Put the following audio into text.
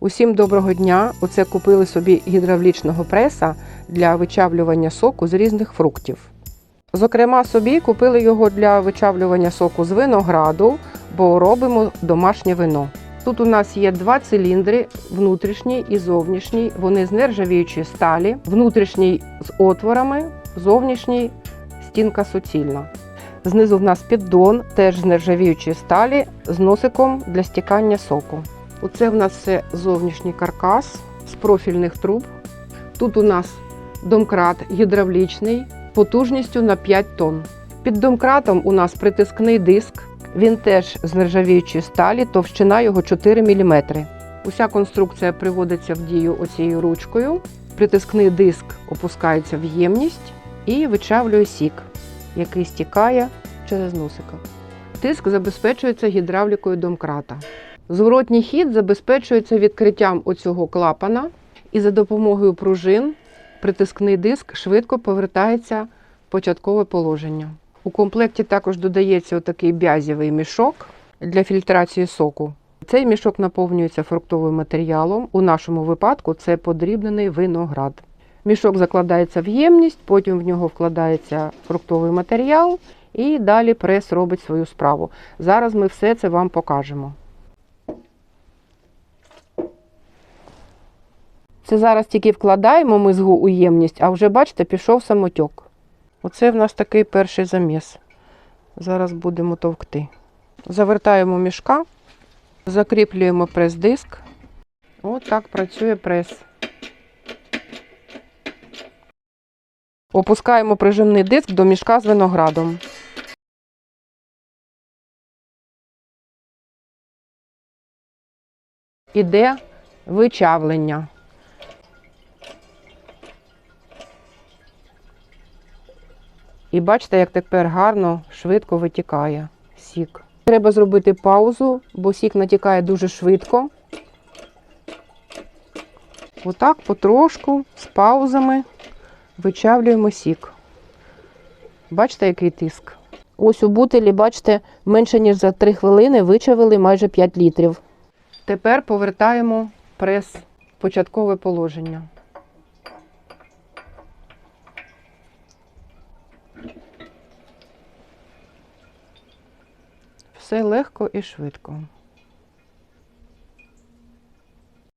Усім доброго дня! Оце купили собі гідравлічного преса для вичавлювання соку з різних фруктів. Зокрема, собі купили його для вичавлювання соку з винограду, бо робимо домашнє вино. Тут у нас є два циліндри, внутрішній і зовнішній. Вони з нержавіючої сталі, внутрішній з отворами, зовнішній стінка суцільна. Знизу в нас піддон, теж з нержавіючої сталі, з носиком для стікання соку. Оце в нас все зовнішній каркас з профільних труб. Тут у нас домкрат гідравлічний потужністю на 5 тонн. Під домкратом у нас притискний диск. Він теж з нержавіючої сталі, товщина його 4 мм. Уся конструкція приводиться в дію оцією ручкою. Притискний диск опускається в ємність і вичавлює сік, який стікає через носика. Тиск забезпечується гідравлікою домкрата. Зворотній хід забезпечується відкриттям оцього клапана, і за допомогою пружин притискний диск швидко повертається в початкове положення. У комплекті також додається отакий бязєвий мішок для фільтрації соку. Цей мішок наповнюється фруктовим матеріалом. У нашому випадку це подрібнений виноград. Мішок закладається в ємність, потім в нього вкладається фруктовий матеріал, і далі прес робить свою справу. Зараз ми все це вам покажемо. Це зараз тільки вкладаємо мизгу у ємність, а вже, бачите, пішов самотьок. Оце в нас такий перший заміс. Зараз будемо товкти. Завертаємо мішка, закріплюємо прес-диск. Так працює прес. Опускаємо прижимний диск до мішка з виноградом. Іде вичавлення. І бачите, як тепер гарно, швидко витікає сік. Треба зробити паузу, бо сік натікає дуже швидко. Отак потрошку, з паузами вичавлюємо сік. Бачите, який тиск? Ось у бутилі, бачите, менше ніж за 3 хвилини вичавили майже 5 літрів. Тепер повертаємо прес в початкове положення. Все легко і швидко.